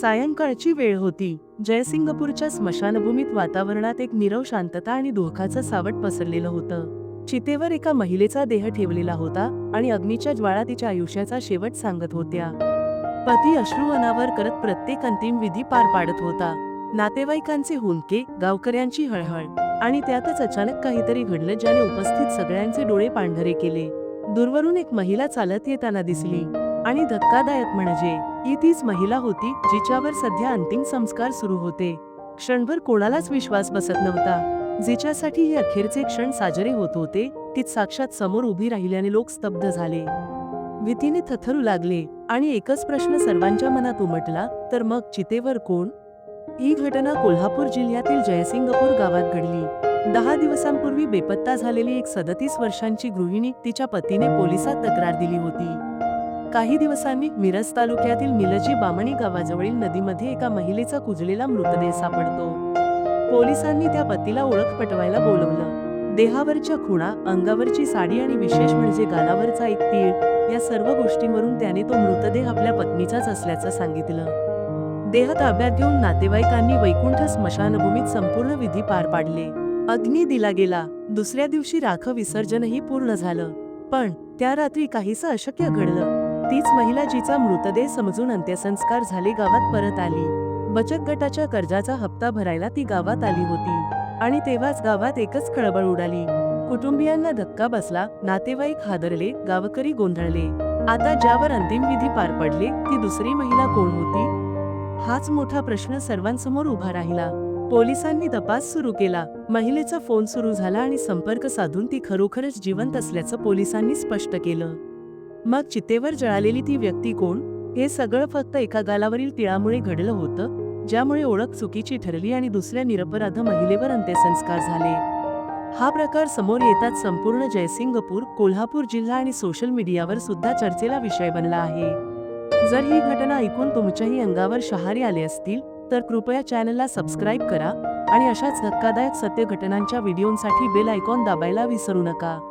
सायंकाळची वेळ होती. जयसिंगपूरच्या स्मशानभूमीत वातावरणात एक नीरव शांतता आणि दुःखाचं सावट पसरलेलं होतं. चितेवर एका महिलेचा देह ठेवलेला होता आणि अग्नीच्या ज्वाळा तिच्या आयुष्याचा शेवट सांगत होत्या. पती अश्रू अनावर करत प्रत्येक अंतिम विधी पार पाडत होता. नातेवाईकांचे हुंके गावकऱ्यांची हळहळ आणि त्यातच अचानक काहीतरी घडलं ज्याने उपस्थित सगळ्यांचे डोळे पांढरे केले. दूरवरून एक महिला चालत येताना दिसली. आणि धक्कादायक म्हणजे ही तीच महिला होती जिच्यावर सध्या अंतिम संस्कार सुरू होते. क्षणभर कोणालाच विश्वास बसत नव्हता. जिच्यासाठी हे अखेरचे क्षण साजरे होत होते तीच साक्षात समोर उभी राहिल्याने लोक स्तब्ध झाले. भीतीने थथरू लागले आणि एकच प्रश्न सर्वांच्या मनात उमटला तर मग चितेवर कोण? ही घटना कोल्हापूर जिल्ह्यातील जयसिंगपूर गावात घडली. दहा दिवसांपूर्वी बेपत्ता झालेली एक सदतीस वर्षांची गृहिणी तिच्या पतीने पोलिसात तक्रार दिली होती. काही दिवसांनी मिरज तालुक्यातील मिलजी बामणी गावाजवळील नदीमध्ये एका महिलेचा कुजलेला मृतदेह सापडतो. पोलिसांनी त्या पतीला ओळख पटवायला बोलवलं. देहावरच्या खुणा अंगावरची साडी आणि विशेष म्हणजे गालावरचा एक तीळ या सर्व गोष्टींवरून त्याने तो मृतदेह आपल्या पत्नीचाच असल्याचं सांगितलं. देह ताब्यात घेऊन नातेवाईकांनी वैकुंठ स्मशानभूमीत संपूर्ण विधी पार पाडले. अग्नी दिला गेला. दुसऱ्या दिवशी राख विसर्जनही पूर्ण झालं. पण त्या रात्री काहीसं अशक्य घडलं. तीच महिला जिचा मृतदेह समजून अंत्यसंस्कार झाले गावात परत आली. बचत गटाच्या कर्जाचा हप्ता भरायला ती गावात आली होती आणि तेव्हाच गावात एकच खळबळ उडाली. कुटुंबियांना धक्का बसला नातेवाईक हादरले गावकरी गोंधळले. आता ज्यावर अंतिम विधी पार पडले ती दुसरी महिला कोण होती? हाच मोठा प्रश्न सर्वांसमोर उभा राहिला. पोलिसांनी तपास सुरू केला. महिलेचा फोन सुरू झाला आणि संपर्क साधून ती खरोखरच जिवंत असल्याचं पोलिसांनी स्पष्ट केलं. मग चितेवर जळालेली ती व्यक्ती कोण? हे सगळं फक्त एका गालावरील तिळामुळे घडलं होतं ज्यामुळे ओळख चुकीची ठरली आणि दुसऱ्या निरपराध महिलेवर अंत्यसंस्कार झाले. हा प्रकार समोर येताच संपूर्ण जयसिंगपूर कोल्हापूर जिल्हा आणि सोशल मीडियावर सुद्धा चर्चेला विषय बनला आहे. जर ही घटना ऐकून तुमच्याही अंगावर शहारे आले असतील तर कृपया चॅनलला सबस्क्राईब करा आणि अशाच धक्कादायक सत्य घटनांच्या व्हिडिओंसाठी बेल आयकॉन दाबायला विसरू नका.